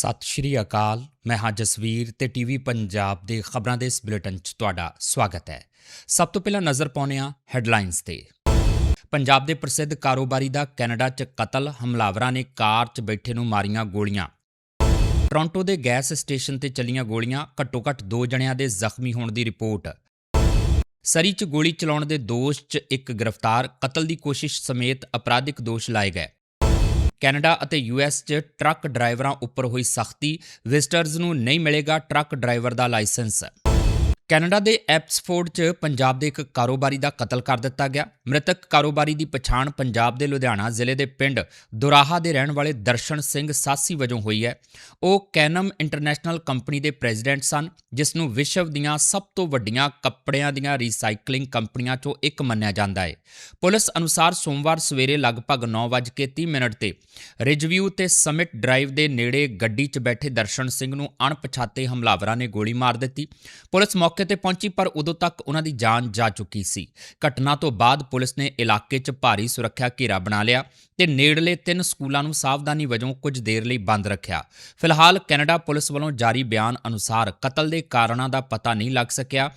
ਸਤਿ ਸ਼੍ਰੀ ਅਕਾਲ। ਮੈਂ ਹਾਂ ਜਸਵੀਰ ਤੇ ਟੀਵੀ ਪੰਜਾਬ ਦੇ ਖਬਰਾਂ ਦੇ ਇਸ ਬੁਲੇਟਿਨ 'ਚ ਤੁਹਾਡਾ ਸਵਾਗਤ ਹੈ। ਸਭ ਤੋਂ ਪਹਿਲਾਂ ਨਜ਼ਰ ਪਾਉਂਦੇ ਹਾਂ ਹੈਡਲਾਈਨਸ ਤੇ। ਪੰਜਾਬ ਦੇ ਪ੍ਰਸਿੱਧ ਕਾਰੋਬਾਰੀ ਦਾ ਕੈਨੇਡਾ 'ਚ ਕਤਲ, ਹਮਲਾਵਰਾਂ ਨੇ ਕਾਰ 'ਚ ਬੈਠੇ ਨੂੰ ਮਾਰੀਆਂ ਗੋਲੀਆਂ। ਟੋਰਾਂਟੋ ਦੇ ਗੈਸ ਸਟੇਸ਼ਨ ਤੇ ਚੱਲੀਆਂ ਗੋਲੀਆਂ, ਘੱਟੋ-ਘੱਟ 2 ਜਣਿਆਂ ਦੇ ਜ਼ਖਮੀ ਹੋਣ ਦੀ ਰਿਪੋਰਟ। ਸਰੀ 'ਚ ਗੋਲੀ ਚਲਾਉਣ ਦੇ ਦੋਸ਼ 'ਚ ਇੱਕ ਗ੍ਰਿਫਤਾਰ, ਕਤਲ ਦੀ ਕੋਸ਼ਿਸ਼ ਸਮੇਤ ਅਪਰਾਧਿਕ ਦੋਸ਼ ਲਾਏ ਗਏ। ਕੈਨੇਡਾ ਅਤੇ ਯੂਐਸ 'ਚ ਟਰੱਕ ਡਰਾਈਵਰਾਂ ਉੱਪਰ ਹੋਈ ਸਖਤੀ ਵਿਜ਼ਟਰਸ ਨੂੰ ਨਹੀਂ ਮਿਲੇਗਾ ਟਰੱਕ ਡਰਾਈਵਰ ਦਾ ਲਾਇਸੈਂਸ। ਕੈਨੇਡਾ ਦੇ ਐਪਸਫੋਰਡ 'ਚ ਪੰਜਾਬ ਦੇ ਇੱਕ ਕਾਰੋਬਾਰੀ ਦਾ ਕਤਲ ਕਰ ਦਿੱਤਾ ਗਿਆ। ਮ੍ਰਿਤਕ ਕਾਰੋਬਾਰੀ ਦੀ ਪਛਾਣ ਪੰਜਾਬ ਦੇ ਲੁਧਿਆਣਾ ਜ਼ਿਲ੍ਹੇ ਦੇ ਪਿੰਡ ਦੁਰਾਹਾ ਦੇ ਰਹਿਣ ਵਾਲੇ ਦਰਸ਼ਨ ਸਿੰਘ ਸਾਸੀ ਵਜੋਂ ਹੋਈ ਹੈ। ਉਹ ਕੈਨਮ ਇੰਟਰਨੈਸ਼ਨਲ ਕੰਪਨੀ ਦੇ ਪ੍ਰੈਜ਼ੀਡੈਂਟ ਸਨ, ਜਿਸ ਨੂੰ ਵਿਸ਼ਵ ਦੀਆਂ ਸਭ ਤੋਂ ਵੱਡੀਆਂ ਕੱਪੜਿਆਂ ਦੀਆਂ ਰੀਸਾਈਕਲਿੰਗ ਕੰਪਨੀਆਂ 'ਚੋਂ ਇੱਕ ਮੰਨਿਆ ਜਾਂਦਾ ਹੈ। ਪੁਲਿਸ ਅਨੁਸਾਰ ਸੋਮਵਾਰ ਸਵੇਰੇ ਲਗਭਗ 9:30 ਮਿੰਟ ਤੇ ਰਿਜਵਿਊ ਤੇ ਸਮਿਟ ਡਰਾਈਵ ਦੇ ਨੇੜੇ ਗੱਡੀ 'ਚ ਬੈਠੇ ਦਰਸ਼ਨ ਸਿੰਘ ਨੂੰ ਅਣਪਛਾਤੇ ਹਮਲਾਵਰਾਂ ਨੇ ਗੋਲੀ ਮਾਰ ਦਿੱਤੀ। ਪੁਲਿਸ ਮੌਕੇ ਤੇ ਪਹੁੰਚੀ, ਪਰ ਉਦੋਂ ਤੱਕ ਉਹਨਾਂ ਦੀ ਜਾਨ ਜਾ ਚੁੱਕੀ ਸੀ। ਘਟਨਾ ਤੋਂ ਬਾਅਦ ਪੁਲਿਸ ਨੇ ਇਲਾਕੇ 'ਚ ਭਾਰੀ ਸੁਰੱਖਿਆ ਘੇਰਾ ਬਣਾ ਲਿਆ ਤੇ ਨੇੜਲੇ ਤਿੰਨ ਸਕੂਲਾਂ ਨੂੰ ਸਾਵਧਾਨੀ ਵਜੋਂ ਕੁਝ ਦੇਰ ਲਈ ਬੰਦ ਰੱਖਿਆ। ਫਿਲਹਾਲ ਕੈਨੇਡਾ ਪੁਲਿਸ ਵੱਲੋਂ ਜਾਰੀ ਬਿਆਨ ਅਨੁਸਾਰ ਕਤਲ ਦੇ ਕਾਰਨਾਂ ਦਾ ਪਤਾ ਨਹੀਂ ਲੱਗ ਸਕਿਆ।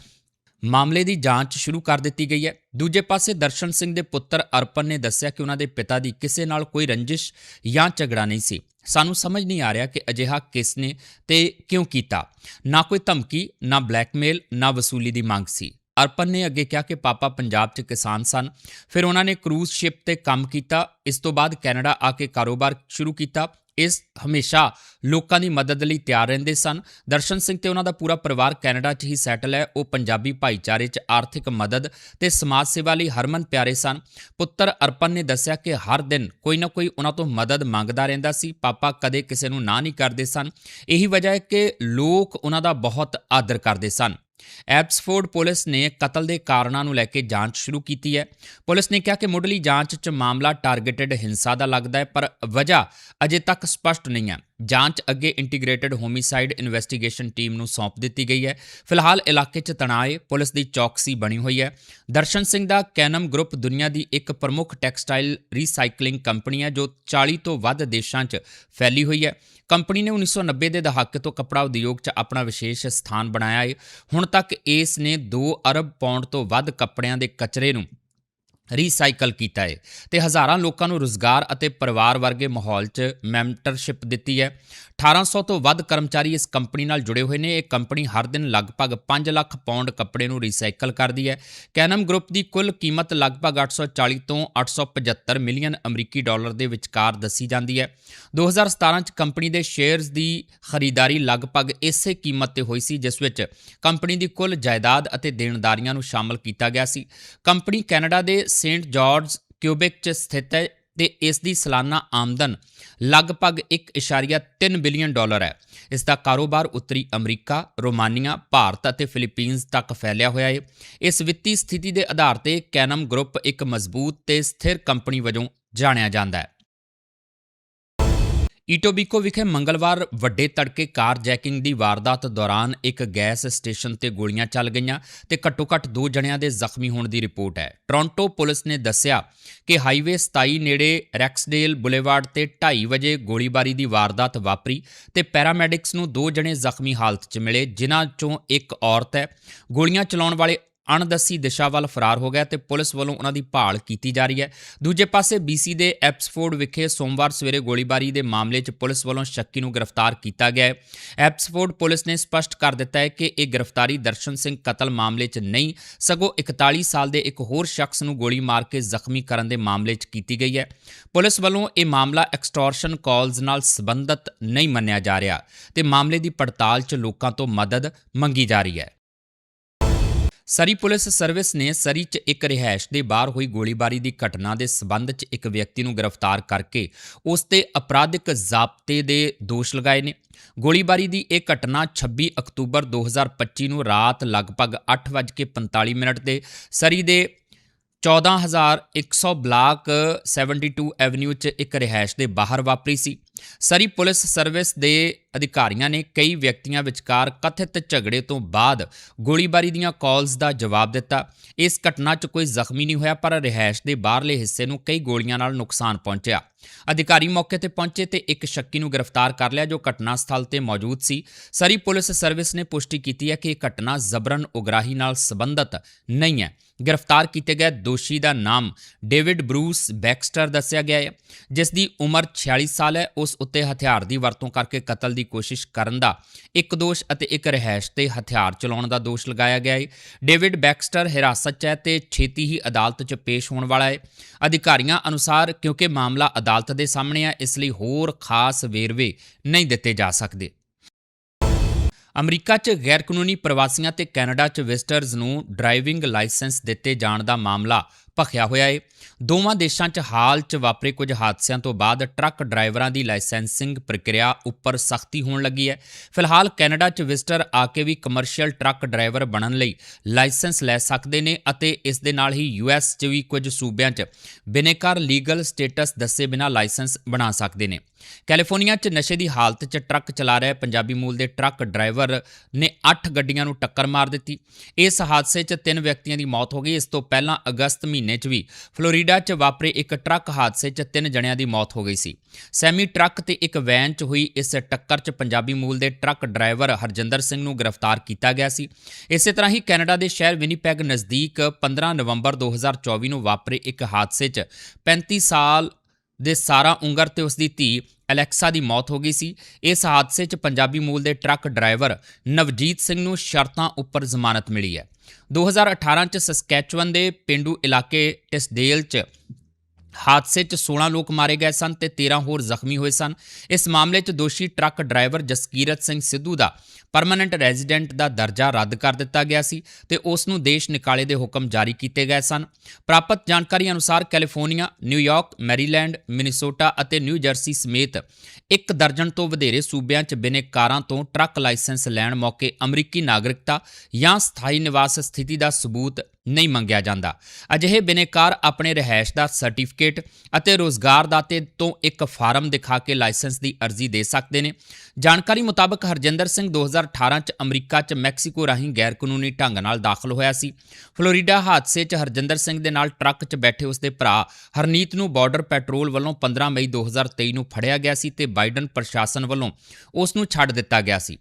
ਮਾਮਲੇ ਦੀ ਜਾਂਚ ਸ਼ੁਰੂ ਕਰ ਦਿੱਤੀ ਗਈ ਹੈ। ਦੂਜੇ ਪਾਸੇ ਦਰਸ਼ਨ ਸਿੰਘ ਦੇ ਪੁੱਤਰ ਅਰਪਨ ਨੇ ਦੱਸਿਆ ਕਿ ਉਹਨਾਂ ਦੇ ਪਿਤਾ ਦੀ ਕਿਸੇ ਨਾਲ ਕੋਈ ਰੰਜਿਸ਼ ਜਾਂ ਝਗੜਾ ਨਹੀਂ ਸੀ। ਸਾਨੂੰ ਸਮਝ ਨਹੀਂ ਆ ਰਿਹਾ ਕਿ ਅਜਿਹਾ ਕਿਸ ਨੇ ਤੇ ਕਿਉਂ ਕੀਤਾ। ਨਾ ਕੋਈ ਧਮਕੀ, ਨਾ ਬਲੈਕਮੇਲ, ਨਾ ਵਸੂਲੀ ਦੀ ਮੰਗ ਸੀ। ਅਰਪਨ ਨੇ ਅੱਗੇ ਕਿਹਾ ਕਿ ਪਾਪਾ ਪੰਜਾਬ 'ਚ ਕਿਸਾਨ ਸਨ। ਫਿਰ ਉਹਨਾਂ ਨੇ ਕਰੂਜ਼ ਸ਼ਿਪ ਤੇ ਕੰਮ ਕੀਤਾ। ਇਸ ਤੋਂ ਬਾਅਦ ਕੈਨੇਡਾ ਆ ਕੇ ਕਾਰੋਬਾਰ ਸ਼ੁਰੂ ਕੀਤਾ। ਇਸ ਹਮੇਸ਼ਾ ਲੋਕਾਂ ਦੀ ਮਦਦ ਲਈ ਤਿਆਰ ਰਹਿੰਦੇ ਸਨ। ਦਰਸ਼ਨ ਸਿੰਘ ਤੇ ਉਹਨਾਂ ਦਾ ਪੂਰਾ ਪਰਿਵਾਰ ਕੈਨੇਡਾ 'ਚ ਹੀ ਸੈਟਲ ਹੈ। ਉਹ ਪੰਜਾਬੀ ਭਾਈਚਾਰੇ 'ਚ ਆਰਥਿਕ ਮਦਦ ਤੇ ਸਮਾਜ ਸੇਵਾ ਲਈ ਹਰਮਨ ਪਿਆਰੇ ਸਨ। ਪੁੱਤਰ ਅਰਪਨ ਨੇ ਦੱਸਿਆ ਕਿ ਹਰ ਦਿਨ ਕੋਈ ਨਾ ਕੋਈ ਉਹਨਾਂ ਤੋਂ ਮਦਦ ਮੰਗਦਾ ਰਹਿੰਦਾ ਸੀ। ਪਾਪਾ ਕਦੇ ਕਿਸੇ ਨੂੰ ਨਾ ਨਹੀਂ ਕਰਦੇ ਸਨ। ਇਹੀ ਵਜ੍ਹਾ ਹੈ ਕਿ ਲੋਕ ਉਹਨਾਂ ਦਾ ਬਹੁਤ ਆਦਰ ਕਰਦੇ ਸਨ। ਐਬਸਫੋਰਡ ਪੁਲਿਸ ਨੇ ਕਤਲ ਦੇ ਕਾਰਨਾਂ ਨੂੰ ਲੈ ਕੇ ਜਾਂਚ ਸ਼ੁਰੂ ਕੀਤੀ ਹੈ। ਪੁਲਿਸ ਨੇ ਕਿਹਾ ਕਿ ਮੁੱਢਲੀ ਜਾਂਚ 'ਚ ਮਾਮਲਾ ਟਾਰਗੇਟਡ ਹਿੰਸਾ ਦਾ ਲੱਗਦਾ ਹੈ, ਪਰ ਵਜ੍ਹਾ ਅਜੇ ਤੱਕ ਸਪਸ਼ਟ ਨਹੀਂ ਹੈ। ਜਾਂਚ ਅੱਗੇ ਇੰਟੀਗ੍ਰੇਟਿਡ ਹੋਮਿਸਾਈਡ ਇਨਵੈਸਟੀਗੇਸ਼ਨ ਟੀਮ ਨੂੰ ਸੌਂਪ ਦਿੱਤੀ ਗਈ ਹੈ। ਫਿਲਹਾਲ ਇਲਾਕੇ 'ਚ ਤਣਾਅ ਪੁਲਿਸ ਦੀ ਚੌਕਸੀ ਬਣੀ ਹੋਈ ਹੈ। ਦਰਸ਼ਨ ਸਿੰਘ ਦਾ ਕੈਨਮ ਗਰੁੱਪ ਦੁਨੀਆ ਦੀ ਇੱਕ ਪ੍ਰਮੁੱਖ ਟੈਕਸਟਾਈਲ ਰੀਸਾਈਕਲਿੰਗ ਕੰਪਨੀ ਹੈ, ਜੋ 40 ਤੋਂ ਵੱਧ ਦੇਸ਼ਾਂ 'ਚ ਫੈਲੀ ਹੋਈ ਹੈ। ਕੰਪਨੀ ਨੇ 1990 ਦੇ ਦਹਾਕੇ ਤੋਂ ਕੱਪੜਾ ਉਦਯੋਗ 'ਚ ਆਪਣਾ ਵਿਸ਼ੇਸ਼ ਸਥਾਨ ਬਣਾਇਆ ਹੈ ਹੁਣ ਤੱਕ ਇਸ ਨੇ 2 ਅਰਬ ਪੌਂਡ ਤੋਂ ਵੱਧ ਕੱਪੜਿਆਂ ਦੇ ਕਚਰੇ ਨੂੰ ਰੀਸਾਈਕਲ ਕੀਤਾ ਹੈ ਤੇ ਹਜ਼ਾਰਾਂ ਲੋਕਾਂ ਨੂੰ ਰੋਜ਼ਗਾਰ ਅਤੇ ਪਰਿਵਾਰ ਵਰਗੇ ਮਾਹੌਲ 'ਚ ਮੈਂਟਰਸ਼ਿਪ ਦਿੱਤੀ ਹੈ 1800 ਤੋਂ ਵੱਧ ਕਰਮਚਾਰੀ ਇਸ ਕੰਪਨੀ ਨਾਲ ਜੁੜੇ ਹੋਏ ਨੇ। ਇਹ ਕੰਪਨੀ ਹਰ ਦਿਨ ਲਗਭਗ 5 ਲੱਖ ਪਾਉਂਡ ਕੱਪੜੇ ਨੂੰ ਰੀਸਾਈਕਲ ਕਰਦੀ ਹੈ। ਕੈਨਮ ਗਰੁੱਪ ਦੀ ਕੁੱਲ ਕੀਮਤ ਲਗਭਗ 840 ਤੋਂ 875 ਮਿਲੀਅਨ ਅਮਰੀਕੀ ਡਾਲਰ ਦੇ ਵਿਚਕਾਰ ਦੱਸੀ ਜਾਂਦੀ ਹੈ। 2017 ਚ ਕੰਪਨੀ ਦੇ ਸ਼ੇਅਰਸ ਦੀ ਖਰੀਦਦਾਰੀ ਲਗਭਗ ਇਸੇ ਕੀਮਤ ਤੇ ਹੋਈ ਸੀ, ਜਿਸ ਵਿੱਚ ਕੰਪਨੀ ਦੀ ਕੁੱਲ ਜਾਇਦਾਦ ਅਤੇ ਦੇਣਦਾਰੀਆਂ ਨੂੰ ਸ਼ਾਮਲ ਕੀਤਾ ਗਿਆ ਸੀ। ਕੰਪਨੀ ਕੈਨੇਡਾ ਦੇ ਸੇਂਟ ਜਾਰਜ ਕਿਊਬਿਕ ਚ ਸਥਿਤ ਹੈ। ਤੇ ਇਸ ਦੀ ਸਾਲਾਨਾ ਆਮਦਨ ਲਗਭਗ 1.3 ਬਿਲੀਅਨ ਡਾਲਰ ਹੈ। ਇਸ ਦਾ ਕਾਰੋਬਾਰ ਉੱਤਰੀ ਅਮਰੀਕਾ, ਰੋਮਾਨੀਆ, ਭਾਰਤ ਅਤੇ ਫਿਲੀਪੀਨਜ਼ ਤੱਕ ਫੈਲਿਆ ਹੋਇਆ ਹੈ ਇਸ ਵਿੱਤੀ ਸਥਿਤੀ ਦੇ ਆਧਾਰ ਤੇ ਕੈਨਮ ਗਰੁੱਪ ਇੱਕ ਮਜ਼ਬੂਤ ਤੇ ਸਥਿਰ ਕੰਪਨੀ ਵਜੋਂ ਜਾਣਿਆ ਜਾਂਦਾ ਹੈ। ਈਟੋਬੀਕੋ ਵਿਖੇ ਮੰਗਲਵਾਰ ਵੱਡੇ ਤੜਕੇ ਕਾਰ ਜੈਕਿੰਗ ਦੀ ਵਾਰਦਾਤ ਦੌਰਾਨ ਇੱਕ ਗੈਸ ਸਟੇਸ਼ਨ ਤੇ ਗੋਲੀਆਂ ਚੱਲ ਗਈਆਂ ਤੇ ਘੱਟੋ-ਘੱਟ 2 ਜਣਿਆਂ ਦੇ ਜ਼ਖਮੀ ਹੋਣ ਦੀ ਰਿਪੋਰਟ ਹੈ। ਟੋਰਾਂਟੋ ਪੁਲਿਸ ਨੇ ਦੱਸਿਆ ਕਿ ਹਾਈਵੇ 27 ਨੇੜੇ ਰੈਕਸਡੇਲ ਬੁਲੇਵਾਰਡ ਤੇ 2:30 ਵਜੇ ਗੋਲੀਬਾਰੀ ਦੀ ਵਾਰਦਾਤ ਵਾਪਰੀ ਤੇ ਪੈਰਾਮੈਡਿਕਸ ਨੂੰ 2 ਜਣੇ ਜ਼ਖਮੀ ਹਾਲਤ 'ਚ ਮਿਲੇ, ਜਿਨ੍ਹਾਂ 'ਚੋਂ ਇੱਕ ਔਰਤ ਹੈ। ਗੋਲੀਆਂ ਚਲਾਉਣ ਵਾਲੇ ਅਣਦੱਸੀ ਦਿਸ਼ਾ ਵੱਲ ਫਰਾਰ ਹੋ ਗਿਆ ਤੇ ਪੁਲਿਸ ਵੱਲੋਂ ਉਹਨਾਂ ਦੀ ਭਾਲ ਕੀਤੀ ਜਾ ਰਹੀ ਹੈ। ਦੂਜੇ ਪਾਸੇ BC ਦੇ ਐਪਸਫੋਰਡ ਵਿਖੇ ਸੋਮਵਾਰ ਸਵੇਰੇ ਗੋਲੀਬਾਰੀ ਦੇ ਮਾਮਲੇ 'ਚ ਪੁਲਿਸ ਵੱਲੋਂ ਸ਼ੱਕੀ ਨੂੰ ਗ੍ਰਿਫਤਾਰ ਕੀਤਾ ਗਿਆ ਹੈ। ਐਪਸਫੋਰਡ ਪੁਲਿਸ ਨੇ ਸਪਸ਼ਟ ਕਰ ਦਿੱਤਾ ਹੈ ਕਿ ਇਹ ਗ੍ਰਿਫਤਾਰੀ ਦਰਸ਼ਨ ਸਿੰਘ ਕਤਲ ਮਾਮਲੇ 'ਚ ਨਹੀਂ, ਸਗੋਂ 41 ਸਾਲ ਦੇ ਇੱਕ ਹੋਰ ਸ਼ਖਸ ਨੂੰ ਗੋਲੀ ਮਾਰ ਕੇ ਜ਼ਖਮੀ ਕਰਨ ਦੇ ਮਾਮਲੇ 'ਚ ਕੀਤੀ ਗਈ ਹੈ। ਪੁਲਿਸ ਵੱਲੋਂ ਇਹ ਮਾਮਲਾ ਐਕਸਟੋਰਸ਼ਨ ਕਾਲਸ ਨਾਲ ਸੰਬੰਧਿਤ ਨਹੀਂ ਮੰਨਿਆ ਜਾ ਰਿਹਾ ਤੇ ਮਾਮਲੇ ਦੀ ਪੜਤਾਲ 'ਚ ਲੋਕਾਂ ਤੋਂ ਮਦਦ ਮੰਗੀ ਜਾ ਰਹੀ ਹੈ। ਸਰੀ ਪੁਲਿਸ ਸਰਵਿਸ ਨੇ ਸਰੀ 'ਚ ਇੱਕ ਰਿਹਾਇਸ਼ ਦੇ ਬਾਹਰ ਹੋਈ ਗੋਲੀਬਾਰੀ ਦੀ ਘਟਨਾ ਦੇ ਸਬੰਧ 'ਚ ਇੱਕ ਵਿਅਕਤੀ ਨੂੰ ਗ੍ਰਿਫਤਾਰ ਕਰਕੇ ਉਸ ਤੇ ਅਪਰਾਧਿਕ ਜ਼ਾਬਤੇ ਦੇ ਦੋਸ਼ ਲਗਾਏ ਨੇ। ਗੋਲੀਬਾਰੀ ਦੀ ਇਹ ਘਟਨਾ 26 ਅਕਤੂਬਰ 2025 ਨੂੰ ਰਾਤ ਲਗਭਗ 8:45 ਮਿੰਟ ਤੇ ਸਰੀ ਦੇ 14100 ਬਲਾਕ 72 ਐਵਨਿਊ 'ਚ ਇੱਕ ਰਿਹਾਇਸ਼ ਦੇ ਬਾਹਰ ਵਾਪਰੀ ਸੀ। ਸਰੀ ਪੁਲਿਸ ਸਰਵਿਸ ਦੇ ਅਧਿਕਾਰੀਆਂ ਨੇ ਕਈ ਵਿਅਕਤੀਆਂ ਵਿਚਕਾਰ ਕਥਿਤ ਝਗੜੇ ਤੋਂ ਬਾਅਦ ਗੋਲੀਬਾਰੀ ਦੀਆਂ ਕਾਲਸ ਦਾ ਜਵਾਬ ਦਿੱਤਾ। ਇਸ ਘਟਨਾ 'ਚ ਕੋਈ ਜ਼ਖਮੀ ਨਹੀਂ ਹੋਇਆ, ਪਰ ਰਿਹਾਇਸ਼ ਦੇ ਬਾਹਰਲੇ ਹਿੱਸੇ ਨੂੰ ਕਈ ਗੋਲੀਆਂ ਨਾਲ ਨੁਕਸਾਨ ਪਹੁੰਚਿਆ। ਅਧਿਕਾਰੀ ਮੌਕੇ ਤੇ ਪਹੁੰਚੇ ਤੇ ਇੱਕ ਸ਼ੱਕੀ ਨੂੰ ਗ੍ਰਿਫਤਾਰ ਕਰ ਲਿਆ, ਜੋ ਘਟਨਾ ਸਥਲ ਤੇ ਮੌਜੂਦ ਸੀ। ਸਰੀ ਪੁਲਿਸ ਸਰਵਿਸ ਨੇ ਪੁਸ਼ਟੀ ਕੀਤੀ ਹੈ ਕਿ ਇਹ ਘਟਨਾ ਜ਼ਬਰਨ ਉਗਰਾਹੀ ਨਾਲ ਸੰਬੰਧਿਤ ਨਹੀਂ ਹੈ। ਗ੍ਰਿਫਤਾਰ ਕੀਤੇ ਗਏ ਦੋਸ਼ੀ ਦਾ ਨਾਮ ਡੇਵਿਡ ਬਰੂਸ ਬੈਕਸਟਰ ਦੱਸਿਆ ਗਿਆ ਹੈ, ਜਿਸ ਦੀ ਉਮਰ 46 ਸਾਲ ਹੈ। ਉਸ ਉੱਤੇ ਹਥਿਆਰ ਦੀ ਵਰਤੋਂ ਕਰਕੇ ਕਤਲ ਦੀ ਕੋਸ਼ਿਸ਼ ਕਰਨ ਦਾ ਇੱਕ ਦੋਸ਼ ਅਤੇ ਇੱਕ ਰਹਿائش ਤੇ ਹਥਿਆਰ ਚਲਾਉਣ ਦਾ ਦੋਸ਼ ਲਗਾਇਆ ਗਿਆ ਹੈ ਡੇਵਿਡ ਬੈਕਸਟਰ ਹਿਰਾਸਤ 'ਚ ਹੈ ਤੇ ਛੇਤੀ ਹੀ ਅਦਾਲਤ 'ਚ ਪੇਸ਼ ਹੋਣ ਵਾਲਾ ਹੈ ਅਧਿਕਾਰੀਆਂ ਅਨੁਸਾਰ ਕਿਉਂਕਿ ਮਾਮਲਾ ਅਦਾਲਤ ਦੇ ਸਾਹਮਣੇ ਹੈ, ਇਸ ਲਈ ਹੋਰ ਖਾਸ ਵੇਰਵੇ ਨਹੀਂ ਦਿੱਤੇ ਜਾ ਸਕਦੇ। ਅਮਰੀਕਾ 'ਚ ਗੈਰ ਕਾਨੂੰਨੀ ਪ੍ਰਵਾਸੀਆਂ ਤੇ ਕੈਨੇਡਾ 'ਚ ਵਿਜ਼ਟਰਜ਼ ਨੂੰ ਡਰਾਈਵਿੰਗ ਲਾਇਸੈਂਸ ਦਿੱਤੇ ਜਾਣ ਦਾ ਮਾਮਲਾ ਭਖਿਆ ਹੋਇਆ ਏ। ਦੋਵਾਂ ਦੇਸ਼ਾਂ 'ਚ ਹਾਲ 'ਚ ਵਾਪਰੇ ਕੁਝ ਹਾਦਸਿਆਂ ਤੋਂ ਬਾਅਦ ਟਰੱਕ ਡਰਾਈਵਰਾਂ ਦੀ ਲਾਇਸੈਂਸਿੰਗ ਪ੍ਰਕਿਰਿਆ ਉੱਪਰ ਸਖਤੀ ਹੋਣ ਲੱਗੀ ਹੈ। ਫਿਲਹਾਲ ਕੈਨੇਡਾ 'ਚ ਵਿਜ਼ਟਰ ਆ ਕੇ ਵੀ ਕਮਰਸ਼ੀਅਲ ਟਰੱਕ ਡਰਾਈਵਰ ਬਣਨ ਲਈ ਲਾਇਸੈਂਸ ਲੈ ਸਕਦੇ ਨੇ ਅਤੇ ਇਸ ਦੇ ਨਾਲ ਹੀ ਯੂਐਸ 'ਚ ਵੀ ਕੁਝ ਸੂਬਿਆਂ 'ਚ ਬਿਨੇਕਾਰ ਲੀਗਲ ਸਟੇਟਸ ਦੱਸੇ ਬਿਨਾਂ ਲਾਇਸੈਂਸ ਬਣਾ ਸਕਦੇ ਨੇ। ਕੈਲੀਫੋਰਨੀਆ 'ਚ ਨਸ਼ੇ ਦੀ ਹਾਲਤ 'ਚ ਟਰੱਕ ਚਲਾ ਰਿਹਾ ਪੰਜਾਬੀ ਮੂਲ ਦੇ ਟਰੱਕ ਡਰਾਈਵਰ ਨੇ 8 ਗੱਡੀਆਂ ਨੂੰ ਟੱਕਰ ਮਾਰ ਦਿੱਤੀ। ਇਸ ਹਾਦਸੇ 'ਚ ਤਿੰਨ ਵਿਅਕਤੀਆਂ ਦੀ ਮੌਤ ਹੋ ਗਈ। ਇਸ ਤੋਂ ਪਹਿਲਾਂ ਅਗਸਤ ਮਹੀਨੇ 'ਚ ਵੀ ਫਲੋਰੀਡਾ 'ਚ ਵਾਪਰੇ ਇੱਕ ਟਰੱਕ ਹਾਦਸੇ 'ਚ ਤਿੰਨ ਜਣਿਆਂ ਦੀ ਮੌਤ ਹੋ ਗਈ ਸੀ। ਸੈਮੀ ਟਰੱਕ ਤੇ ਇੱਕ ਵੈਨ 'ਚ ਹੋਈ ਇਸ ਟੱਕਰ 'ਚ ਪੰਜਾਬੀ ਮੂਲ ਦੇ ਟਰੱਕ ਡਰਾਈਵਰ ਹਰਜਿੰਦਰ ਸਿੰਘ ਨੂੰ ਗ੍ਰਿਫਤਾਰ ਕੀਤਾ ਗਿਆ ਸੀ। ਇਸੇ ਤਰ੍ਹਾਂ ਹੀ ਕੈਨੇਡਾ ਦੇ ਸ਼ਹਿਰ ਵਿਨੀਪੈਗ ਨਜ਼ਦੀਕ 15 ਨਵੰਬਰ 2024 ਨੂੰ ਵਾਪਰੇ ਇੱਕ ਹਾਦਸੇ 'ਚ 35 ਸਾਲ ਦੇ ਸਾਰਾ ਉਂਗਰ ਤੇ ਉਸ ਦੀ ਧੀ ਅਲੈਕਸਾ ਦੀ ਮੌਤ ਹੋ ਗਈ ਸੀ। ਇਸ ਹਾਦਸੇ 'ਚ ਪੰਜਾਬੀ ਮੂਲ ਦੇ ਟਰੱਕ ਡਰਾਈਵਰ ਨਵਜੀਤ ਸਿੰਘ ਨੂੰ ਸ਼ਰਤਾਂ ਉੱਪਰ ਜ਼ਮਾਨਤ ਮਿਲੀ ਹੈ। 2018 'ਚ ਸਸਕੈਚੁਅਨ ਦੇ ਪਿੰਡੂ ਇਲਾਕੇ ਟਿਸਡੇਲ 'ਚ ਹਾਦਸੇ 'ਚ 16 ਲੋਕ ਮਾਰੇ ਗਏ ਸਨ ਤੇ 13 ਹੋਰ ਜ਼ਖਮੀ ਹੋਏ ਸਨ। ਇਸ ਮਾਮਲੇ 'ਚ ਦੋਸ਼ੀ ਟਰੱਕ ਡਰਾਈਵਰ ਜਸਕੀਰਤ ਸਿੰਘ ਸਿੱਧੂ ਦਾ ਪਰਮਨੈਂਟ ਰੈਜ਼ੀਡੈਂਟ ਦਾ ਦਰਜਾ ਰੱਦ ਕਰ ਦਿੱਤਾ ਗਿਆ ਸੀ ਤੇ ਉਸ ਨੂੰ ਦੇਸ਼ ਨਿਕਾਲੇ ਦੇ ਹੁਕਮ ਜਾਰੀ ਕੀਤੇ ਗਏ ਸਨ। ਪ੍ਰਾਪਤ ਜਾਣਕਾਰੀ ਅਨੁਸਾਰ California New York Maryland, Minnesota ਅਤੇ ਨਿਊ ਜਰਸੀ ਸਮੇਤ ਇੱਕ ਦਰਜਨ ਤੋਂ ਵਧੇਰੇ ਸੂਬਿਆਂ 'ਚ ਬਿਨੇਕਾਰਾਂ ਤੋਂ ਟਰੱਕ ਲਾਇਸੈਂਸ ਲੈਣ ਮੌਕੇ ਅਮਰੀਕੀ ਨਾਗਰਿਕਤਾ ਜਾਂ ਸਥਾਈ ਨਿਵਾਸ ਸਥਿਤੀ ਦਾ ਸਬੂਤ ਨਹੀਂ ਮੰਗਿਆ ਜਾਂਦਾ। ਅਜਿਹੇ ਬਿਨੇਕਾਰ ਆਪਣੇ ਰਹਿائش ਦਾ ਸਰਟੀਫਿਕੇਟ ਅਤੇ ਰੋਜ਼ਗਾਰ ਦਾਤੇ ਤੋਂ ਇੱਕ ਫਾਰਮ ਦਿਖਾ ਕੇ ਲਾਇਸੈਂਸ ਦੀ ਅਰਜ਼ੀ ਦੇ ਸਕਦੇ ਨੇ। ਜਾਣਕਾਰੀ ਮੁਤਾਬਕ ਹਰਜਿੰਦਰ ਸਿੰਘ 2018 ਚ ਅਮਰੀਕਾ ਚ ਮੈਕਸੀਕੋ ਰਾਹੀਂ ਗੈਰ ਕਾਨੂੰਨੀ ਢੰਗ ਨਾਲ ਦਾਖਲ ਹੋਇਆ ਸੀ। ਫਲੋਰੀਡਾ ਹਾਦਸੇ ਚ ਹਰਜਿੰਦਰ ਸਿੰਘ ਦੇ ਨਾਲ ਟਰੱਕ ਚ ਬੈਠੇ ਉਸ ਦੇ ਭਰਾ ਹਰਨੀਤ ਨੂੰ ਬਾਰਡਰ ਪੈਟਰੋਲ ਵੱਲੋਂ 15 ਮਈ 2023 ਨੂੰ ਫੜਿਆ ਗਿਆ ਸੀ ਤੇ ਬਾਈਡਨ ਪ੍ਰਸ਼ਾਸਨ ਵੱਲੋਂ ਉਸ ਨੂੰ ਛੱਡ ਦਿੱਤਾ ਗਿਆ ਸੀ।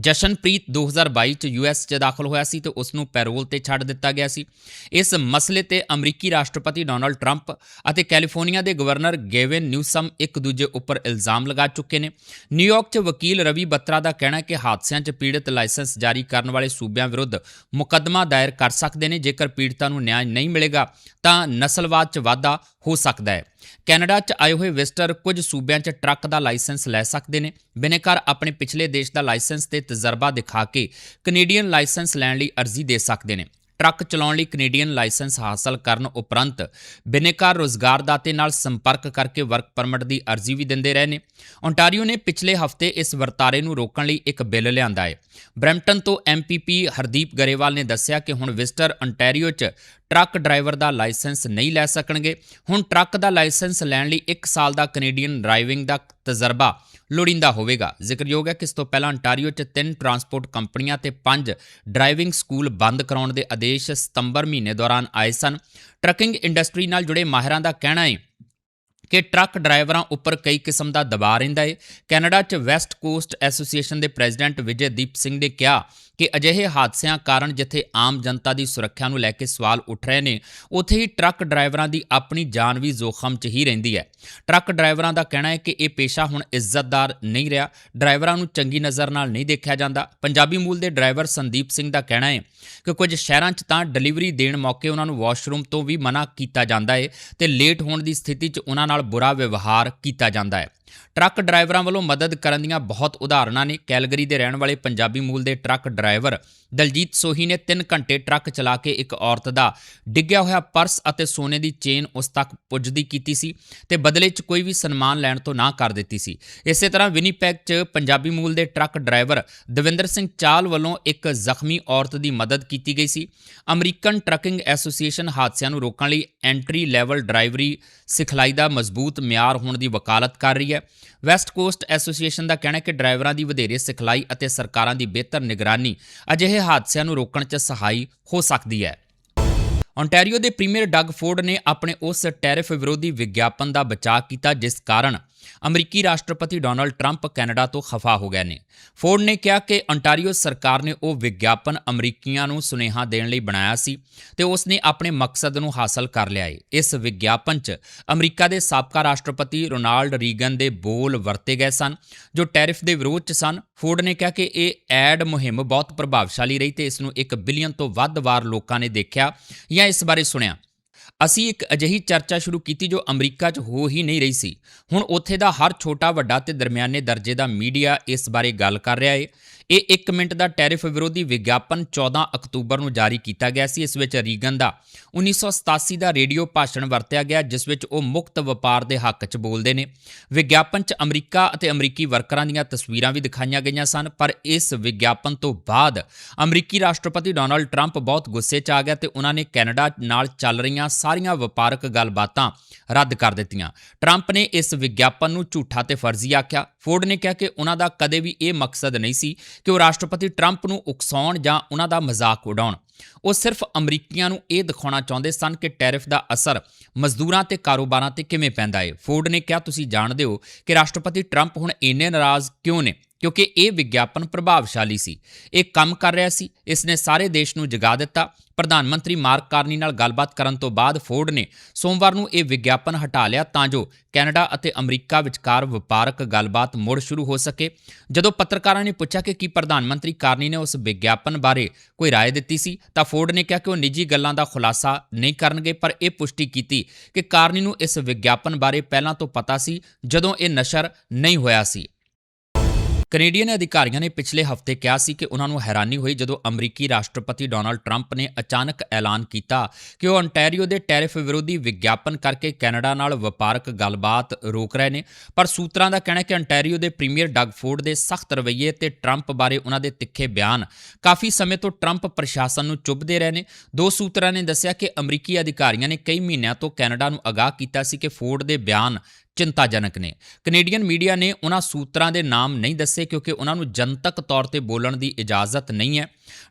ਜਸ਼ਨਪ੍ਰੀਤ 2022 ਚ ਯੂਐਸ ਚ ਦਾਖਲ ਹੋਇਆ ਸੀ ਤੇ ਉਸ ਨੂੰ ਪੈਰੋਲ ਤੇ ਛੱਡ ਦਿੱਤਾ ਗਿਆ ਸੀ। ਇਸ ਮਸਲੇ ਤੇ ਅਮਰੀਕੀ ਰਾਸ਼ਟਰਪਤੀ ਡੋਨਲਡ ਟਰੰਪ ਅਤੇ ਕੈਲੀਫੋਰਨੀਆ ਦੇ ਗਵਰਨਰ ਗੇਵਿਨ ਨਿਊਸਮ ਇੱਕ ਦੂਜੇ ਉੱਪਰ ਇਲਜ਼ਾਮ ਲਗਾ ਚੁੱਕੇ ਨੇ। ਨਿਊਯਾਰਕ ਚ ਵਕੀਲ ਰਵੀ ਬੱਤਰਾ ਦਾ ਕਹਿਣਾ ਹੈ ਕਿ ਹਾਦਸਿਆਂ ਚ ਪੀੜਤ ਲਾਇਸੈਂਸ ਜਾਰੀ ਕਰਨ ਵਾਲੇ ਸੂਬਿਆਂ ਵਿਰੁੱਧ ਮੁਕੱਦਮਾ ਦਾਇਰ ਕਰ ਸਕਦੇ ਨੇ। ਜੇਕਰ ਪੀੜਤਾਂ ਨੂੰ ਨਿਆਂ ਨਹੀਂ ਮਿਲੇਗਾ, ਤਾਂ ਨਸਲਵਾਦ ਚ ਵਾਧਾ ਹੋ ਸਕਦਾ ਹੈ। ਕੈਨੇਡਾ 'ਚ ਆਏ ਹੋਏ ਵਿਜ਼ਟਰ ਕੁਝ ਸੂਬਿਆਂ 'ਚ ਟਰੱਕ ਦਾ ਲਾਇਸੈਂਸ ਲੈ ਸਕਦੇ ਨੇ। ਬਿਨੇਕਾਰ ਆਪਣੇ ਪਿਛਲੇ ਦੇਸ਼ ਦਾ ਲਾਇਸੈਂਸ ਤੇ ਤਜਰਬਾ ਦਿਖਾ ਕੇ ਕੈਨੇਡੀਅਨ ਲਾਇਸੈਂਸ ਲੈਣ ਲਈ ਅਰਜ਼ੀ ਦੇ ਸਕਦੇ ਨੇ। ਟਰੱਕ ਚਲਾਉਣ ਲਈ ਕੈਨੇਡੀਅਨ ਲਾਇਸੈਂਸ ਹਾਸਲ ਕਰਨ ਉਪਰੰਤ ਬਿਨੇਕਾਰ ਰੋਜ਼ਗਾਰਦਾਤੇ ਨਾਲ ਸੰਪਰਕ ਕਰਕੇ ਵਰਕ ਪਰਮਿਟ ਦੀ ਅਰਜ਼ੀ ਵੀ ਦਿੰਦੇ ਰਹੇ ਨੇ। ਓਨਟਾਰੀਓ ਨੇ ਪਿਛਲੇ ਹਫ਼ਤੇ ਇਸ ਵਰਤਾਰੇ ਨੂੰ ਰੋਕਣ ਲਈ ਇੱਕ ਬਿੱਲ ਲਿਆਂਦਾ ਹੈ। ਬ੍ਰੈਂਪਟਨ ਤੋਂ ਐਮਪੀਪੀ ਹਰਦੀਪ ਗਰੇਵਾਲ ਨੇ ਦੱਸਿਆ ਕਿ ਹੁਣ ਵਿਜ਼ਟਰ ਓਨਟਾਰੀਓ 'ਚ ਟਰੱਕ ਡਰਾਈਵਰ ਦਾ ਲਾਇਸੈਂਸ ਨਹੀਂ ਲੈ ਸਕਣਗੇ। ਹੁਣ ਟਰੱਕ ਦਾ ਲਾਇਸੈਂਸ ਲੈਣ ਲਈ 1 ਸਾਲ ਦਾ ਕੈਨੇਡੀਅਨ ਡਰਾਈਵਿੰਗ ਦਾ ਤਜਰਬਾ ਲੋੜੀਂਦਾ ਹੋਵੇਗਾ। ਜ਼ਿਕਰਯੋਗ ਹੈ ਕਿ ਇਸ ਤੋਂ ਪਹਿਲਾਂ ਅੰਟਾਰੀਓ 'ਚ ਤਿੰਨ ਟਰਾਂਸਪੋਰਟ ਕੰਪਨੀਆਂ ਤੇ ਪੰਜ ਡਰਾਈਵਿੰਗ ਸਕੂਲ ਬੰਦ ਕਰਾਉਣ ਦੇ ਆਦੇਸ਼ ਸਤੰਬਰ ਮਹੀਨੇ ਦੌਰਾਨ ਆਏ ਸਨ। ਟਰੱਕਿੰਗ ਇੰਡਸਟਰੀ ਨਾਲ ਜੁੜੇ ਮਾਹਿਰਾਂ ਦਾ ਕਹਿਣਾ ਹੈ ਕਿ ਟਰੱਕ ਡਰਾਈਵਰਾਂ ਉੱਪਰ ਕਈ ਕਿਸਮ ਦਾ ਦਬਾਅ ਰਹਿੰਦਾ ਹੈ ਕੈਨੇਡਾ 'ਚ ਵੈਸਟ ਕੋਸਟ ਐਸੋਸੀਏਸ਼ਨ ਦੇ ਪ੍ਰੈਜ਼ੀਡੈਂਟ ਵਿਜੇਦੀਪ ਸਿੰਘ ਨੇ ਕਿਹਾ ਕਿ ਅਜਿਹੇ ਹਾਦਸਿਆਂ ਕਾਰਨ ਜਿੱਥੇ ਆਮ ਜਨਤਾ ਦੀ ਸੁਰੱਖਿਆ ਨੂੰ ਲੈ ਕੇ ਸਵਾਲ ਉੱਠ ਰਹੇ ਨੇ, ਉੱਥੇ ਹੀ ਟਰੱਕ ਡਰਾਈਵਰਾਂ ਦੀ ਆਪਣੀ ਜਾਨ ਵੀ ਜ਼ੋਖਮ 'ਚ ਹੀ ਰਹਿੰਦੀ ਹੈ। ਟਰੱਕ ਡਰਾਈਵਰਾਂ ਦਾ ਕਹਿਣਾ ਹੈ ਕਿ ਇਹ ਪੇਸ਼ਾ ਹੁਣ ਇੱਜ਼ਤਦਾਰ ਨਹੀਂ ਰਿਹਾ। ਡਰਾਈਵਰਾਂ ਨੂੰ ਚੰਗੀ ਨਜ਼ਰ ਨਾਲ ਨਹੀਂ ਦੇਖਿਆ ਜਾਂਦਾ। ਪੰਜਾਬੀ ਮੂਲ ਦੇ ਡਰਾਈਵਰ ਸੰਦੀਪ ਸਿੰਘ ਦਾ ਕਹਿਣਾ ਹੈ ਕਿ ਕੁਝ ਸ਼ਹਿਰਾਂ 'ਚ ਤਾਂ ਡਿਲੀਵਰੀ ਦੇਣ ਮੌਕੇ ਉਹਨਾਂ ਨੂੰ ਵਾਸ਼ਰੂਮ ਤੋਂ ਵੀ ਮਨਾ ਕੀਤਾ ਜਾਂਦਾ ਹੈ ਤੇ ਲੇਟ ਹੋਣ ਦੀ ਸਥਿਤੀ 'ਚ ਉਹਨਾਂ ਨਾਲ ਬੁਰਾ ਵਿਵਹਾਰ ਕੀਤਾ ਜਾਂਦਾ ਹੈ ਟਰੱਕ ਡਰਾਈਵਰਾਂ ਵੱਲੋਂ ਮਦਦ ਕਰਨ ਦੀਆਂ ਬਹੁਤ ਉਦਾਹਰਨਾਂ ਨੇ। ਕੈਲਗਰੀ ਦੇ ਰਹਿਣ ਵਾਲੇ ਪੰਜਾਬੀ ਮੂਲ ਦੇ ਟਰੱਕ ਡਰਾਈਵਰ ਦਲਜੀਤ ਸੋਹੀ ਨੇ 3 ਘੰਟੇ ਟਰੱਕ ਚਲਾ ਕੇ ਇੱਕ ਔਰਤ ਦਾ ਡਿੱਗਿਆ ਹੋਇਆ ਪਰਸ ਅਤੇ ਸੋਨੇ ਦੀ ਚੇਨ ਉਸ ਤੱਕ ਪੁੱਜਦੀ ਕੀਤੀ ਸੀ ਤੇ ਬਦਲੇ 'ਚ ਕੋਈ ਵੀ ਸਨਮਾਨ ਲੈਣ ਤੋਂ ਨਾ ਕਰ ਦਿੱਤੀ ਸੀ। ਇਸੇ ਤਰ੍ਹਾਂ ਵਿਨੀਪੈਗ 'ਚ ਪੰਜਾਬੀ ਮੂਲ ਦੇ ਟਰੱਕ ਡਰਾਈਵਰ ਦਵਿੰਦਰ ਸਿੰਘ ਚਾਲ ਵੱਲੋਂ ਇੱਕ ਜ਼ਖਮੀ ਔਰਤ ਦੀ ਮਦਦ ਕੀਤੀ ਗਈ ਸੀ। ਅਮਰੀਕਨ ਟਰੱਕਿੰਗ ਐਸੋਸੀਏਸ਼ਨ ਹਾਦਸਿਆਂ ਨੂੰ ਰੋਕਣ ਲਈ ਐਂਟਰੀ ਲੈਵਲ ਡਰਾਈਵਰੀ ਸਿਖਲਾਈ ਦਾ ਮਜ਼ਬੂਤ ਮਿਆਰ ਹੋਣ ਦੀ ਵਕਾਲਤ ਕਰ ਰਹੀ ਹੈ। ਵੈਸਟ ਕੋਸਟ ਐਸੋਸੀਏਸ਼ਨ ਦਾ ਕਹਿਣਾ ਹੈ ਕਿ ਡਰਾਈਵਰਾਂ ਦੀ ਵਧੇਰੇ ਸਿਖਲਾਈ ਅਤੇ ਸਰਕਾਰਾਂ ਦੀ ਬਿਹਤਰ ਨਿਗਰਾਨੀ ਅਜਿਹੇ ਹਾਦਸਿਆਂ ਨੂੰ ਰੋਕਣ 'ਚ ਸਹਾਈ ਹੋ ਸਕਦੀ ਹੈ। ਓਨਟਾਰੀਓ ਦੇ ਪ੍ਰੀਮੀਅਰ ਡੱਗ ਫੋਰਡ ਨੇ ਆਪਣੇ ਉਸ ਟੈਰਿਫ ਵਿਰੋਧੀ ਵਿਗਿਆਪਨ ਦਾ ਬਚਾਅ ਕੀਤਾ, ਜਿਸ ਕਾਰਨ ਅਮਰੀਕੀ ਰਾਸ਼ਟਰਪਤੀ ਡੋਨਲਡ ਟਰੰਪ ਕੈਨੇਡਾ ਤੋਂ ਖਫਾ ਹੋ ਗਏ ਨੇ। ਫੋਰਡ ਨੇ ਕਿਹਾ ਕਿ ਅੰਟਾਰੀਓ ਸਰਕਾਰ ਨੇ ਉਹ ਵਿਗਿਆਪਨ ਅਮਰੀਕੀਆਂ ਨੂੰ ਸੁਨੇਹਾ ਦੇਣ ਲਈ ਬਣਾਇਆ ਸੀ ਤੇ ਉਸ ਨੇ ਆਪਣੇ ਮਕਸਦ ਨੂੰ ਹਾਸਲ ਕਰ ਲਿਆ ਹੈ ਇਸ ਵਿਗਿਆਪਨ 'ਚ ਅਮਰੀਕਾ ਦੇ ਸਾਬਕਾ ਰਾਸ਼ਟਰਪਤੀ ਰੋਨਾਲਡ ਰੀਗਨ ਦੇ ਬੋਲ ਵਰਤੇ ਗਏ ਸਨ, ਜੋ ਟੈਰਿਫ ਦੇ ਵਿਰੋਧ 'ਚ ਸਨ। ਫੋਰਡ ਨੇ ਕਿਹਾ ਕਿ ਇਹ ਐਡ ਮੁਹਿੰਮ ਬਹੁਤ ਪ੍ਰਭਾਵਸ਼ਾਲੀ ਰਹੀ ਤੇ ਇਸ ਨੂੰ 1 ਬਿਲੀਅਨ ਤੋਂ ਵੱਧ ਵਾਰ ਲੋਕਾਂ ਨੇ ਦੇਖਿਆ ਜਾਂ ਇਸ ਬਾਰੇ ਸੁਣਿਆ। ਅਸੀਂ ਇੱਕ ਅਜਿਹੀ ਚਰਚਾ ਸ਼ੁਰੂ ਕੀਤੀ ਜੋ ਅਮਰੀਕਾ 'ਚ ਹੋ ਹੀ ਨਹੀਂ ਰਹੀ ਸੀ। ਹੁਣ ਉੱਥੇ ਦਾ ਹਰ ਛੋਟਾ ਵੱਡਾ ਤੇ ਦਰਮਿਆਨੇ ਦਰਜੇ ਦਾ ਮੀਡੀਆ ਇਸ ਬਾਰੇ ਗੱਲ ਕਰ ਰਿਹਾ ਏ। ਇਹ 1 ਮਿੰਟ ਦਾ ਟੈਰਿਫ ਵਿਰੋਧੀ ਵਿਗਿਆਪਨ 14 ਅਕਤੂਬਰ ਨੂੰ ਜਾਰੀ ਕੀਤਾ ਗਿਆ ਸੀ। ਇਸ ਵਿੱਚ ਰੀਗਨ ਦਾ 1987 ਦਾ ਰੇਡੀਓ ਭਾਸ਼ਣ ਵਰਤਿਆ ਗਿਆ, ਜਿਸ ਵਿੱਚ ਉਹ ਮੁਕਤ ਵਪਾਰ ਦੇ ਹੱਕ 'ਚ ਬੋਲਦੇ ਨੇ। ਵਿਗਿਆਪਨ 'ਚ ਅਮਰੀਕਾ ਅਤੇ ਅਮਰੀਕੀ ਵਰਕਰਾਂ ਦੀਆਂ ਤਸਵੀਰਾਂ ਵੀ ਦਿਖਾਈਆਂ ਗਈਆਂ ਸਨ, ਪਰ ਇਸ ਵਿਗਿਆਪਨ ਤੋਂ ਬਾਅਦ ਅਮਰੀਕੀ ਰਾਸ਼ਟਰਪਤੀ ਡੋਨਾਲਡ ਟਰੰਪ ਬਹੁਤ ਗੁੱਸੇ 'ਚ ਆ ਗਿਆ ਤੇ ਉਹਨਾਂ ਨੇ ਕੈਨੇਡਾ ਨਾਲ ਚੱਲ ਰਹੀਆਂ ਸਾਰੀਆਂ ਵਪਾਰਕ ਗੱਲਬਾਤਾਂ ਰੱਦ ਕਰ ਦਿੱਤੀਆਂ। ਟਰੰਪ ਨੇ ਇਸ ਵਿਗਿਆਪਨ ਨੂੰ ਝੂਠਾ ਤੇ ਫਰਜ਼ੀ ਆਖਿਆ। ਫੋਰਡ ਨੇ ਕਿਹਾ ਕਿ ਉਹਨਾਂ ਦਾ ਕਦੇ ਵੀ ਇਹ ਮਕਸਦ ਨਹੀਂ ਸੀ ਕਿ ਉਹ ਰਾਸ਼ਟਰਪਤੀ ਟਰੰਪ ਨੂੰ ਉਕਸਾਉਣ ਜਾਂ ਉਹਨਾਂ ਦਾ ਮਜ਼ਾਕ ਉਡਾਉਣ। ਉਹ ਸਿਰਫ ਅਮਰੀਕੀਆਂ ਨੂੰ ਇਹ ਦਿਖਾਉਣਾ ਚਾਹੁੰਦੇ ਸਨ ਕਿ ਟੈਰਿਫ ਦਾ ਅਸਰ ਮਜ਼ਦੂਰਾਂ ਤੇ ਕਾਰੋਬਾਰਾਂ ਤੇ ਕਿਵੇਂ ਪੈਂਦਾ ਹੈ ਫੋਰਡ ਨੇ ਕਿਹਾ, ਤੁਸੀਂ ਜਾਣਦੇ ਹੋ ਕਿ ਰਾਸ਼ਟਰਪਤੀ ਟਰੰਪ ਹੁਣ ਇੰਨੇ ਨਾਰਾਜ਼ ਕਿਉਂ ਨੇ? ਕਿਉਂਕਿ ਇਹ ਵਿਗਿਆਪਨ ਪ੍ਰਭਾਵਸ਼ਾਲੀ ਸੀ ਇਹ ਕੰਮ ਕਰ ਰਿਹਾ ਸੀ ਇਸ ਨੇ ਸਾਰੇ ਦੇਸ਼ ਨੂੰ ਜਗਾ ਦਿੱਤਾ ਪ੍ਰਧਾਨ ਮੰਤਰੀ ਮਾਰਕ ਕਾਰਨੀ ਨਾਲ ਗੱਲਬਾਤ ਕਰਨ ਤੋਂ ਬਾਅਦ ਫੋਰਡ ਨੇ ਸੋਮਵਾਰ ਨੂੰ ਇਹ ਵਿਗਿਆਪਨ ਹਟਾ ਲਿਆ ਤਾਂ ਜੋ ਕੈਨੇਡਾ ਅਤੇ ਅਮਰੀਕਾ ਵਿਚਕਾਰ ਵਪਾਰਕ ਗੱਲਬਾਤ ਮੁੜ ਸ਼ੁਰੂ ਹੋ ਸਕੇ ਜਦੋਂ ਪੱਤਰਕਾਰਾਂ ਨੇ ਪੁੱਛਿਆ ਕਿ ਕੀ ਪ੍ਰਧਾਨ ਮੰਤਰੀ ਕਾਰਨੀ ਨੇ ਉਸ ਵਿਗਿਆਪਨ ਬਾਰੇ ਕੋਈ رائے ਦਿੱਤੀ ਸੀ ਤਾਂ ਫੋਰਡ ਨੇ ਕਿਹਾ ਕਿ ਉਹ ਨਿੱਜੀ ਗੱਲਾਂ ਦਾ ਖੁਲਾਸਾ ਨਹੀਂ ਕਰਨਗੇ ਪਰ ਇਹ ਪੁਸ਼ਟੀ ਕੀਤੀ ਕਿ ਕਾਰਨੀ ਨੂੰ ਇਸ ਵਿਗਿਆਪਨ ਬਾਰੇ ਪਹਿਲਾਂ ਤੋਂ ਪਤਾ ਸੀ ਜਦੋਂ ਇਹ ਨਸ਼ਰ ਨਹੀਂ ਹੋਇਆ ਸੀ ਕੈਨੇਡੀਅਨ ਅਧਿਕਾਰੀਆਂ ਨੇ ਪਿਛਲੇ ਹਫ਼ਤੇ ਕਿਹਾ ਸੀ ਕਿ ਉਹਨਾਂ ਨੂੰ ਹੈਰਾਨੀ ਹੋਈ ਜਦੋਂ ਅਮਰੀਕੀ ਰਾਸ਼ਟਰਪਤੀ ਡੋਨਾਲਡ ਟਰੰਪ ਨੇ ਅਚਾਨਕ ਐਲਾਨ ਕੀਤਾ ਕਿ ਉਹ ontario ਦੇ ਟੈਰਿਫ ਵਿਰੋਧੀ ਵਿਗਿਆਪਨ ਕਰਕੇ ਕੈਨੇਡਾ ਨਾਲ ਵਪਾਰਕ ਗੱਲਬਾਤ ਰੋਕ ਰਹੇ ਨੇ। ਪਰ ਸੂਤਰਾਂ ਦਾ ਕਹਿਣਾ ਹੈ ਕਿ ontario ਦੇ ਪ੍ਰੀਮੀਅਰ ਡਗ ਫੋਰਡ ਦੇ ਸਖਤ ਰਵੱਈਏ ਤੇ ਟਰੰਪ ਬਾਰੇ ਉਹਨਾਂ ਦੇ ਤਿੱਖੇ ਬਿਆਨ ਕਾਫੀ ਸਮੇਂ ਤੋਂ ਟਰੰਪ ਪ੍ਰਸ਼ਾਸਨ ਨੂੰ ਚੁੱਭਦੇ ਰਹੇ ਨੇ। ਦੋ ਸੂਤਰਾਂ ਨੇ ਦੱਸਿਆ ਕਿ ਅਮਰੀਕੀ ਅਧਿਕਾਰੀਆਂ ਨੇ ਕਈ ਮਹੀਨਿਆਂ ਤੋਂ ਕੈਨੇਡਾ ਨੂੰ ਅਗਾਹ ਕੀਤਾ ਸੀ ਕਿ ਫੋਰਡ ਦੇ ਬਿਆਨ ਚਿੰਤਾਜਨਕ ਨੇ। ਕੈਨੇਡੀਅਨ ਮੀਡੀਆ ਨੇ ਉਹਨਾਂ ਸੂਤਰਾਂ ਦੇ ਨਾਮ ਨਹੀਂ ਦੱਸੇ ਕਿਉਂਕਿ ਉਹਨਾਂ ਨੂੰ ਜਨਤਕ ਤੌਰ ਤੇ ਬੋਲਣ ਦੀ ਇਜਾਜ਼ਤ ਨਹੀਂ ਹੈ।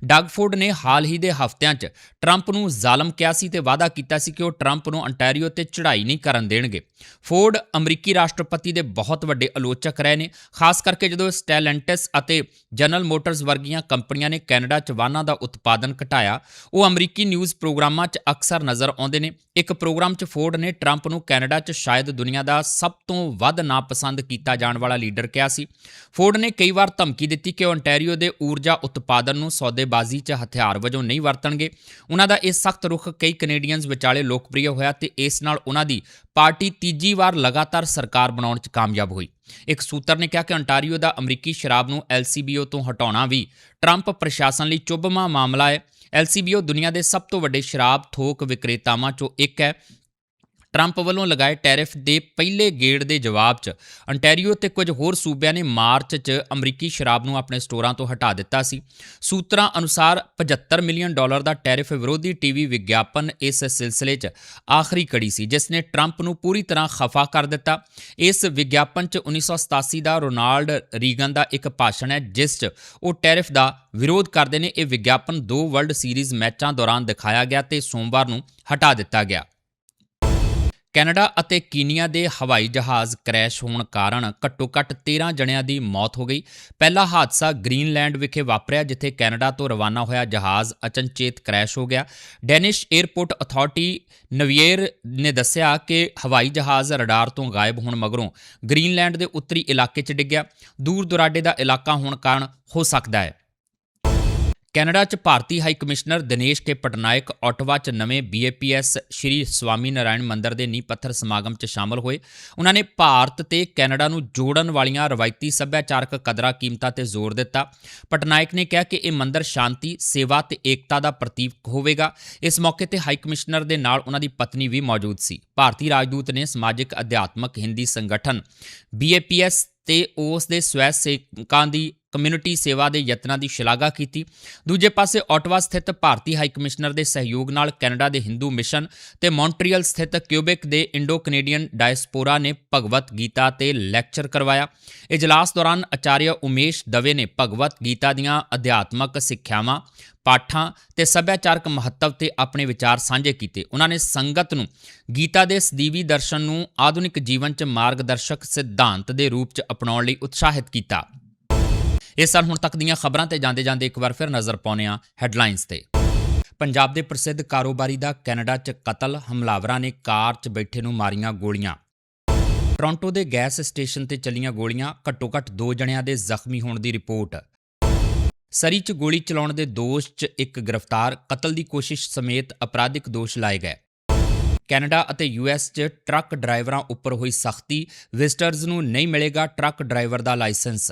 ਡਗਫੋਰਡ ਨੇ ਹਾਲ ਹੀ ਦੇ ਹਫ਼ਤਿਆਂ 'ਚ ਟਰੰਪ ਨੂੰ ਜ਼ਾਲਮ ਕਿਹਾ ਸੀ ਤੇ ਵਾਅਦਾ ਕੀਤਾ ਸੀ ਕਿ ਉਹ ਟਰੰਪ ਨੂੰ ਅੰਟਾਰੀਓ ਤੇ ਚੜ੍ਹਾਈ ਨਹੀਂ ਕਰਨ ਦੇਣਗੇ। ਫੋਰਡ ਅਮਰੀਕੀ ਰਾਸ਼ਟਰਪਤੀ ਦੇ ਬਹੁਤ ਵੱਡੇ ਆਲੋਚਕ ਰਹੇ ਨੇ, ਖਾਸ ਕਰਕੇ ਜਦੋਂ ਸਟੈਲੈਂਟਸ ਅਤੇ ਜਨਰਲ ਮੋਟਰਸ ਵਰਗੀਆਂ ਕੰਪਨੀਆਂ ਨੇ ਕੈਨੇਡਾ 'ਚ ਵਾਹਨਾਂ ਦਾ ਉਤਪਾਦਨ ਘਟਾਇਆ, ਉਹ ਅਮਰੀਕੀ ਨਿਊਜ਼ ਪ੍ਰੋਗਰਾਮਾਂ 'ਚ ਅਕਸਰ ਨਜ਼ਰ ਆਉਂਦੇ ਨੇ। ਇੱਕ ਪ੍ਰੋਗਰਾਮ 'ਚ ਫੋਰਡ ਨੇ ਟਰੰਪ ਨੂੰ ਕੈਨੇਡਾ 'ਚ ਸ਼ਾਇਦ ਦੁਨੀਆ ਦਾ ਸਭ ਤੋਂ ਵੱਧ ਨਾਪਸੰਦ ਕੀਤਾ ਜਾਣ ਵਾਲਾ ਲੀਡਰ ਕਿਹਾ ਸੀ? ਫੋਰਡ ਨੇ ਕਈ ਵਾਰ ਧਮਕੀ ਦਿੱਤੀ ਕਿ ਉਹ ontario ਦੇ ਊਰਜਾ ਉਤਪਾਦਨ ਨੂੰ ਸੌਦੇਬਾਜ਼ੀ 'ਚ ਹਥਿਆਰ ਵਜੋਂ ਨਹੀਂ ਵਰਤਣਗੇ। ਉਹਨਾਂ ਦਾ ਇਹ ਸਖਤ ਰੁਖ ਕਈ ਕੈਨੇਡੀਅਨਸ ਵਿਚਾਲੇ ਲੋਕਪ੍ਰਿਯ ਹੋਇਆ ਤੇ ਇਸ ਨਾਲ ਉਹਨਾਂ ਦੀ ਪਾਰਟੀ ਤੀਜੀ ਵਾਰ ਲਗਾਤਾਰ ਸਰਕਾਰ ਬਣਾਉਣ 'ਚ ਕਾਮਯਾਬ ਹੋਈ। ਇੱਕ ਸੂਤਰ ਨੇ ਕਿਹਾ ਕਿ ontario ਦਾ ਅਮਰੀਕੀ ਸ਼ਰਾਬ ਨੂੰ LCBO ਤੋਂ ਹਟਾਉਣਾ ਵੀ ਟਰੰਪ ਪ੍ਰਸ਼ਾਸਨ ਲਈ ਚੁੱਭਵਾਂ ਮਾਮਲਾ ਹੈ। LCBO ਦੁਨੀਆ ਦੇ ਸਭ ਤੋਂ ਵੱਡੇ ਸ਼ਰਾਬ ਥੋਕ ਵਿਕਰੇਤਾਵਾਂ 'ਚੋਂ ਇੱਕ ਹੈ। ਟਰੰਪ ਵੱਲੋਂ ਲਗਾਏ ਟੈਰਿਫ ਦੇ ਪਹਿਲੇ ਗੇੜ ਦੇ ਜਵਾਬ 'ਚ ਅੰਟੈਰੀਓ ਤੇ ਕੁਝ ਹੋਰ ਸੂਬਿਆਂ ਨੇ ਮਾਰਚ 'ਚ ਅਮਰੀਕੀ ਸ਼ਰਾਬ ਨੂੰ ਆਪਣੇ ਸਟੋਰਾਂ ਤੋਂ ਹਟਾ ਦਿੱਤਾ ਸੀ। ਸੂਤਰਾਂ ਅਨੁਸਾਰ 75 ਮਿਲੀਅਨ ਡਾਲਰ ਦਾ ਟੈਰਿਫ ਵਿਰੋਧੀ ਟੀਵੀ ਵਿਗਿਆਪਨ ਇਸ ਸਿਲਸਿਲੇ 'ਚ ਆਖਰੀ ਕੜੀ ਸੀ, ਜਿਸ ਨੇ ਟਰੰਪ ਨੂੰ ਪੂਰੀ ਤਰ੍ਹਾਂ ਖਫਾ ਕਰ ਦਿੱਤਾ। ਇਸ ਵਿਗਿਆਪਨ 'ਚ 1987 ਦਾ ਰੋਨਾਲਡ ਰੀਗਨ ਦਾ ਇੱਕ ਭਾਸ਼ਣ ਹੈ, ਜਿਸ 'ਚ ਉਹ ਟੈਰਿਫ ਦਾ ਵਿਰੋਧ ਕਰਦੇ ਨੇ। ਇਹ ਵਿਗਿਆਪਨ ਦੋ ਵਰਲਡ ਸੀਰੀਜ਼ ਮੈਚਾਂ ਦੌਰਾਨ ਦਿਖਾਇਆ ਗਿਆ ਤੇ ਸੋਮਵਾਰ ਨੂੰ ਹਟਾ ਦਿੱਤਾ ਗਿਆ। ਕੈਨੇਡਾ ਅਤੇ ਕੀਨੀਆ ਦੇ ਹਵਾਈ ਜਹਾਜ਼ ਕ੍ਰੈਸ਼ ਹੋਣ ਕਾਰਨ ਘੱਟੋ-ਘੱਟ 13 ਜਣਿਆਂ ਦੀ ਮੌਤ ਹੋ ਗਈ। ਪਹਿਲਾ ਹਾਦਸਾ ਗ੍ਰੀਨਲੈਂਡ ਵਿਖੇ ਵਾਪਰਿਆ, ਜਿੱਥੇ ਕੈਨੇਡਾ ਤੋਂ ਰਵਾਨਾ ਹੋਇਆ ਜਹਾਜ਼ ਅਚਨਚੇਤ ਕ੍ਰੈਸ਼ ਹੋ ਗਿਆ। ਡੈਨਿਸ਼ 에ਅਰਪੋਰਟ ਅਥਾਰਟੀ ਨਵੀਅਰ ਨੇ ਦੱਸਿਆ ਕਿ ਹਵਾਈ ਜਹਾਜ਼ ਰਡਾਰ ਤੋਂ ਗਾਇਬ ਹੋਣ ਮਗਰੋਂ ਗ੍ਰੀਨਲੈਂਡ ਦੇ ਉੱਤਰੀ ਇਲਾਕੇ 'ਚ ਡਿੱਗਿਆ ਦੂਰ ਦੁਰਾਡੇ ਦਾ ਇਲਾਕਾ ਹੋਣ ਕਾਰਨ ਹੋ ਸਕਦਾ ਹੈ। ਕੈਨੇਡਾ 'ਚ ਭਾਰਤੀ high commissioner Dinesh K Patnaik Ottawa 'ਚ ਨਵੇਂ BAPS ਸ਼੍ਰੀ ਸਵਾਮੀ ਨਾਰਾਇਣ ਮੰਦਿਰ ਦੇ ਨੀਂਹ ਪੱਥਰ ਸਮਾਗਮ 'ਚ ਸ਼ਾਮਲ ਹੋਏ। ਉਹਨਾਂ ਨੇ ਭਾਰਤ ਤੇ ਕੈਨੇਡਾ ਨੂੰ ਜੋੜਨ ਵਾਲੀਆਂ ਰਵਾਇਤੀ ਸੱਭਿਆਚਾਰਕ ਕਦਰਾਂ ਕੀਮਤਾਂ ਤੇ ਜ਼ੋਰ ਦਿੱਤਾ। ਪਟਨਾਇਕ ਨੇ ਕਿਹਾ ਕਿ ਇਹ ਮੰਦਿਰ ਸ਼ਾਂਤੀ, ਸੇਵਾ ਤੇ ਏਕਤਾ ਦਾ ਪ੍ਰਤੀਕ ਹੋਵੇਗਾ। ਇਸ ਮੌਕੇ ਤੇ ਹਾਈ ਕਮਿਸ਼ਨਰ ਦੇ ਨਾਲ ਉਹਨਾਂ ਦੀ ਪਤਨੀ ਵੀ ਮੌਜੂਦ ਸੀ। ਭਾਰਤੀ ਰਾਜਦੂਤ ਨੇ ਸਮਾਜਿਕ, ਅਧਿਆਤਮਕ, ਹਿੰਦੀ ਸੰਗਠਨ BAPS ਤੇ ਉਸ ਦੇ ਸਵੈ ਸੇਵਕਾਂ ਦੀ ਕਮਿਊਨਿਟੀ ਸੇਵਾ ਦੇ ਯਤਨਾਂ ਦੀ ਸ਼ਲਾਘਾ ਕੀਤੀ। ਦੂਜੇ ਪਾਸੇ ਆਟਵਾ ਸਥਿਤ ਭਾਰਤੀ ਹਾਈ ਕਮਿਸ਼ਨਰ ਦੇ ਸਹਿਯੋਗ ਨਾਲ ਕੈਨੇਡਾ ਦੇ ਹਿੰਦੂ ਮਿਸ਼ਨ ਤੇ ਮੌਂਟਰੀਅਲ ਸਥਿਤ ਕਿਊਬਿਕ ਦੇ ਇੰਡੋ ਕੈਨੇਡੀਅਨ ਡਾਇਸਪੋਰਾ ਨੇ ਭਗਵਤ ਗੀਤਾ ਤੇ ਲੈਕਚਰ ਕਰਵਾਇਆ। ਇਜਲਾਸ ਦੌਰਾਨ ਆਚਾਰੀਆ ਉਮੇਸ਼ ਦਵੇ ਨੇ ਭਗਵਤ ਗੀਤਾ ਦੀਆਂ ਅਧਿਆਤਮਕ ਸਿੱਖਿਆਵਾਂ, ਪਾਠਾਂ ਤੇ ਸੱਭਿਆਚਾਰਕ ਮਹੱਤਵ ਤੇ ਆਪਣੇ ਵਿਚਾਰ ਸਾਂਝੇ ਕੀਤੇ। ਉਹਨਾਂ ਨੇ ਸੰਗਤ ਨੂੰ ਗੀਤਾ ਦੇ ਸਦੀਵੀ ਦਰਸ਼ਨ ਨੂੰ ਆਧੁਨਿਕ ਜੀਵਨ 'ਚ ਮਾਰਗਦਰਸ਼ਕ ਸਿਧਾਂਤ ਦੇ ਰੂਪ 'ਚ ਅਪਣਾਉਣ ਲਈ ਉਤਸ਼ਾਹਿਤ ਕੀਤਾ। ਇਸ ਸਾਲ ਹੁਣ ਤੱਕ ਦੀਆਂ ਖਬਰਾਂ ਤੇ ਜਾਂਦੇ ਜਾਂਦੇ ਇੱਕ ਵਾਰ ਫਿਰ ਨਜ਼ਰ ਪਾਉਂਦੇ ਹਾਂ ਹੈਡਲਾਈਨਸ ਤੇ। ਪੰਜਾਬ ਦੇ ਪ੍ਰਸਿੱਧ ਕਾਰੋਬਾਰੀ ਦਾ ਕੈਨੇਡਾ 'ਚ ਕਤਲ, ਹਮਲਾਵਰਾਂ ਨੇ ਕਾਰ 'ਚ ਬੈਠੇ ਨੂੰ ਮਾਰੀਆਂ ਗੋਲੀਆਂ। ਟੋਰਾਂਟੋ ਦੇ ਗੈਸ ਸਟੇਸ਼ਨ ਤੇ ਚੱਲੀਆਂ ਗੋਲੀਆਂ, ਘੱਟੋ-ਘੱਟ ਦੋ ਜਣਿਆਂ ਦੇ ਜ਼ਖਮੀ ਹੋਣ ਦੀ ਰਿਪੋਰਟ। ਸਰੀ 'ਚ ਗੋਲੀ ਚਲਾਉਣ ਦੇ ਦੋਸ਼ 'ਚ ਇੱਕ ਗ੍ਰਿਫਤਾਰ, ਕਤਲ ਦੀ ਕੋਸ਼ਿਸ਼ ਸਮੇਤ ਅਪਰਾਧਿਕ ਦੋਸ਼ ਲਾਏ ਗਏ। ਕੈਨੇਡਾ ਅਤੇ ਯੂਐਸ 'ਚ ਟਰੱਕ ਡਰਾਈਵਰਾਂ ਉੱਪਰ ਹੋਈ ਸਖਤੀ ਵਿਜ਼ਟਰਸ ਨੂੰ ਨਹੀਂ ਮਿਲੇਗਾ ਟਰੱਕ ਡਰਾਈਵਰ ਦਾ ਲਾਇਸੈਂਸ।